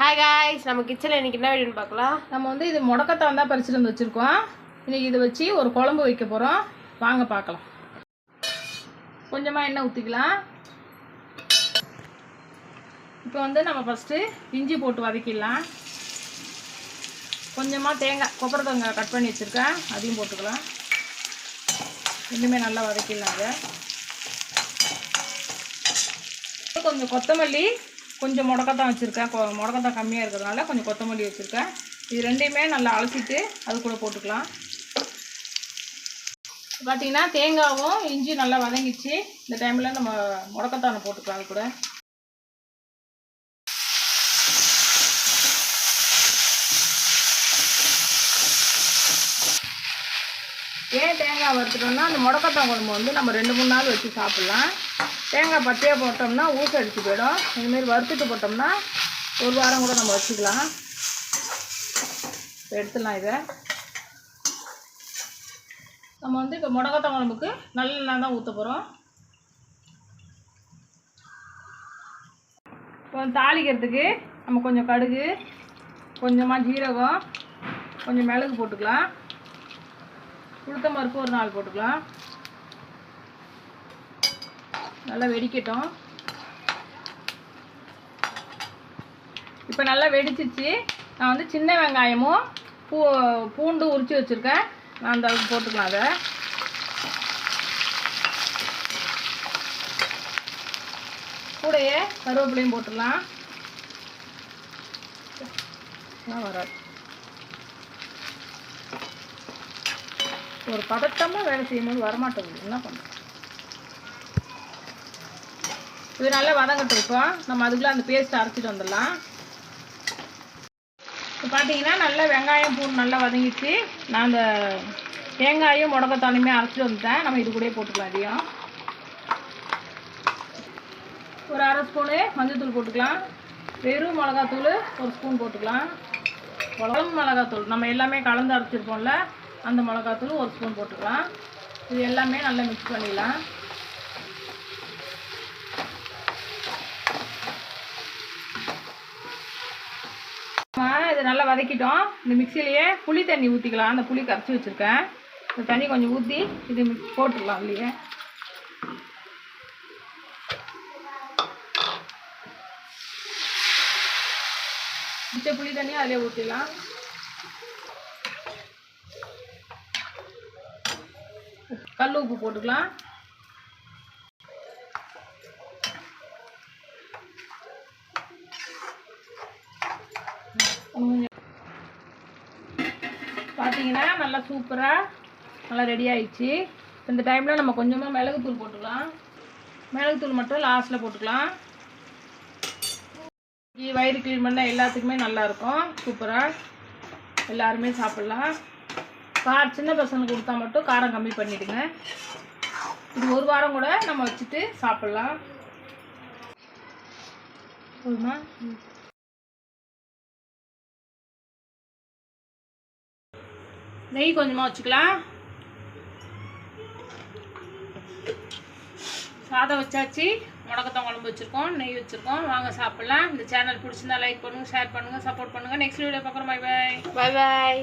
Hi guys நம்ம கிச்சனில் இன்றைக்கி என்ன வீடியோன்னு பார்க்கலாம்? நம்ம வந்து இது முடக்கத்தான் தான் பறிச்சுட்டு வந்து வச்சுருக்கோம். இன்றைக்கி இதை வச்சு ஒரு குழம்பு வைக்க போகிறோம் வாங்க பார்க்கலாம். கொஞ்சமாக எண்ணெய் ஊற்றிக்கலாம் இப்போ வந்து நம்ம ஃபஸ்ட்டு இஞ்சி போட்டு வதக்கிடலாம். கொஞ்சமாக தேங்காய் கொப்பரை தேங்காய் கட் பண்ணி வச்சுருக்கேன். அதையும் போட்டுக்கலாம். இன்னுமே நல்லா வதக்கிடலாம் அதை கொஞ்சம் கொத்தமல்லி கொஞ்சம் முடக்கத்தான் வச்சுருக்கேன். கொ- முடக்கத்தான் கம்மியாக இருக்கிறதுனால கொஞ்சம் கொத்தமல்லி வச்சுருக்கேன். இது ரெண்டையுமே நல்லா அலசிட்டு அது கூட போட்டுக்கலாம். பார்த்திங்கன்னா தேங்காவும் இஞ்சி நல்லா வதங்கிச்சு. இந்த டைமில் நம்ம முடக்கத்தானை போட்டுக்கலாம் அது கூட. ஏன் தேங்காய் வறுத்துட்டோம்னா அந்த முடக்கத்தான் குழம்பு வந்து நம்ம ரெண்டு மூணு நாள் வச்சு சாப்பிட்லாம். தேங்காய் பச்சையாக போட்டோம்னா ஊச அடிச்சு போயிடும். இதுமாரி வறுத்துட்டு போட்டோம்னா ஒரு வாரம் கூட நம்ம வச்சுக்கலாம். எடுத்துடலாம் இதை. நம்ம வந்து இப்போ முடக்கத்தான் குழம்புக்கு நல்லெண்ணெய் தான் ஊற்ற போகிறோம் இப்போ தாளிக்கிறதுக்கு நம்ம கொஞ்சம் கடுகு கொஞ்சமாக ஜீரகம் கொஞ்சம் மிளகு போட்டுக்கலாம். உளுத்த பருப்பு ஒரு நாள் போட்டுக்கலாம். நல்லா வெடிக்கட்டும். இப்போ நல்லா வெடிச்சிச்சு. நான் வந்து சின்ன வெங்காயமும் பூ பூண்டு உரித்து வச்சுருக்கேன். நான் அந்த அளவுக்கு போட்டுக்கலாம் அதை. கூடையே கருவேப்பிலையும் போட்டுடலாம். வராது ஒரு பதட்டமாக வேலை செய்யும்போது வரமாட்டேங்குது. என்ன பண்ணுறேன் இது நல்லா வதங்கட்டு இப்போ நம்ம அதுக்குள்ளே அந்த பேஸ்ட் அரைச்சிட்டு வந்துடலாம். இப்போ பார்த்தீங்கன்னா நல்லா வெங்காயம் பூண்டு நல்லா வதங்கிச்சு நான் அந்த தேங்காயும் முடக்கத்தாலுமே அரைச்சிட்டு வந்துட்டேன். நம்ம இது கூடயே போட்டுக்கலாம் அதையும் ஒரு அரை ஸ்பூனு மஞ்சள்தூள் போட்டுக்கலாம். வெறும் மிளகாத்தூள் ஒரு ஸ்பூன் போட்டுக்கலாம். குழம்பு மிளகாத்தூள். நம்ம எல்லாமே கலந்து அரைச்சிருப்போம்ல அந்த மிளகாத்தூள் ஒரு ஸ்பூன் போட்டுக்கலாம். இது எல்லாமே நல்லா மிக்ஸ் பண்ணிடலாம் நம்ம இது நல்லா வதக்கிட்டோம். இந்த மிக்சிலேயே புளி தண்ணி ஊற்றிக்கலாம் அந்த புளி கரைச்சி வச்சுருக்கேன். இந்த தண்ணி கொஞ்சம் ஊற்றி இது போட்டுடலாம் அதுலேயே மிச்ச புளி தண்ணியை அதிலே ஊற்றிடலாம் கல் உப்பு போட்டுக்கலாம். பார்த்தீங்கன்னா நல்லா சூப்பராக நல்லா ரெடி ஆயிடுச்சு. இந்த டைமில் நம்ம கொஞ்சமாக மிளகுத்தூள் போட்டுக்கலாம். மிளகுத்தூள் மட்டும் லாஸ்ட்டில் போட்டுக்கலாம். வயிறு க்ளீன் பண்ணால் எல்லாத்துக்குமே நல்லாயிருக்கும் சூப்பராக எல்லாருமே சாப்பிட்லாம். கார் சின்ன பசங்களுக்கு கொடுத்தா மட்டும் காரம் கம்மி பண்ணிவிடுங்க இது ஒரு வாரம் கூட நம்ம வச்சுட்டு சாப்பிட்லாம். போதுமா? நெய் கொஞ்சமாக வச்சுக்கலாம். சாதம் வச்சாச்சு. முடக்கத்தான் குழம்பு வச்சுருக்கோம். நெய் வச்சுருக்கோம். வாங்க சாப்பிட்லாம். இந்த சேனல் பிடிச்சிருந்தா லைக் பண்ணுங்கள் ஷேர் பண்ணுங்கள் சப்போர்ட் பண்ணுங்கள் நெக்ஸ்ட் வீடியோ பார்க்குறோம். Bye bye bye bye